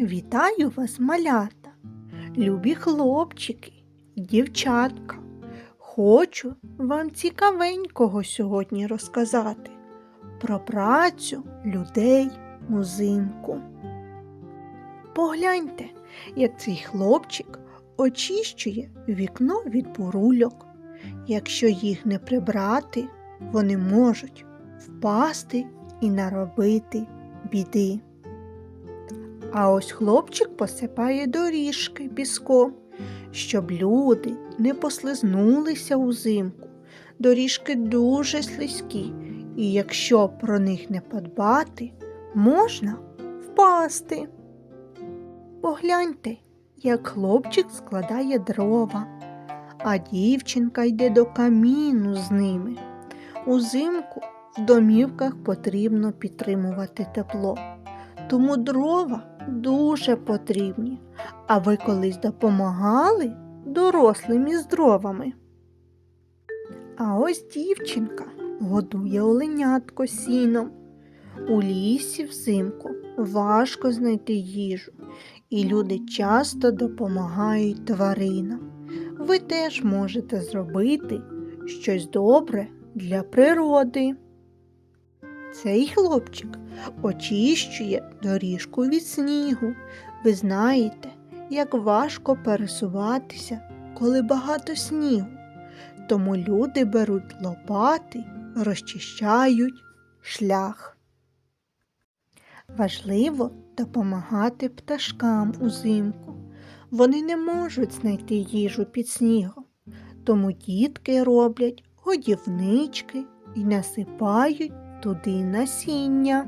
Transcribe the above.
Вітаю вас, малята, любі хлопчики дівчатка. Хочу вам цікавенького сьогодні розказати про працю людей узимку. Погляньте, як цей хлопчик очищує вікно від бурульок. Якщо їх не прибрати, вони можуть впасти і наробити біди. А ось хлопчик посипає доріжки піском, щоб люди не послизнулися узимку. Доріжки дуже слизькі, і якщо про них не подбати, можна впасти. Погляньте, як хлопчик складає дрова, а дівчинка йде до каміну з ними. Узимку в домівках потрібно підтримувати тепло. Тому дрова дуже потрібні. А ви колись допомагали дорослим із дровами? А ось дівчинка годує оленятко сіном. У лісі взимку важко знайти їжу, і люди часто допомагають тваринам. Ви теж можете зробити щось добре для природи. Цей хлопчик очищує доріжку від снігу. Ви знаєте, як важко пересуватися, коли багато снігу. Тому люди беруть лопати, розчищають шлях. Важливо допомагати пташкам узимку. Вони не можуть знайти їжу під снігом, тому дітки роблять годівнички і насипають туди насіння.